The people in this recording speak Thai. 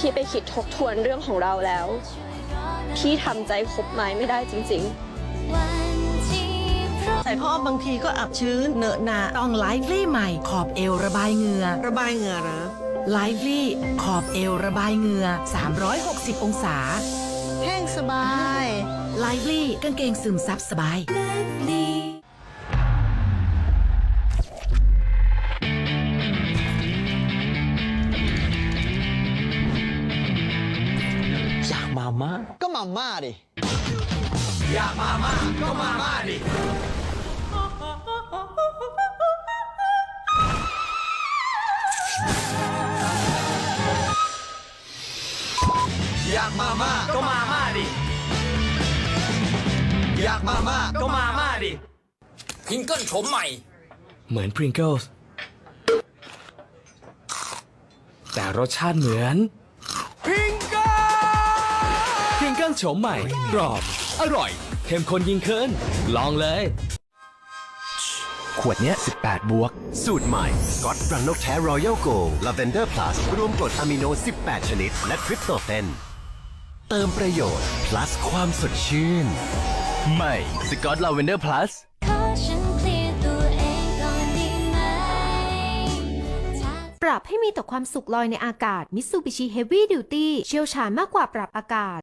พี่ไปคิดทบทวนเรื่องของเราแล้ว พี่ทำใจคบไม้ไม่ได้จริง ๆ ใส่พ่อบางทีก็อับชื้นเหนอะหนาต้องไลฟ์ลี่ใหม่ ขอบเอวระบายเหงื่อระบายเหงื่อเหรอไลฟ์ลี่ขอบเอวระบายเหงื่อ 360 องศา แห้งสบายไลฟ์ลี่กางเกงซึมซับสบาย อยากมาม่าก็มาม่าดิ อยากมาม่าก็มาม่าดิ อยากมาม่าก็มาม่าดิพิงเกิลโฉมใหม่ เหมือน Pringles แต่รสชาติเหมือนพิงเกิล พิงเกิลโฉมใหม่กรอบอร่อยเข้มข้นยิ่งขึ้น ลองเลย ขวดเนี้ย 18 บวก สูตรใหม่สกอตรังนกแท้รอยัลโกลาเวนเดอร์พลัสรวมกรดอะมิโน 18 ชนิด และทริปโตเฟนเติมประโยชน์ plus ความสดชื่น ใหม่สกอตลาเวนเดอร์พลัสขอฉันเคลียร์ตัวเองก่อนดีไหมถ้า ปรับให้มีแต่ความสุขลอยในอากาศ Mitsubishi Heavy Duty เชี่ยวชาญมากกว่าปรับอากาศ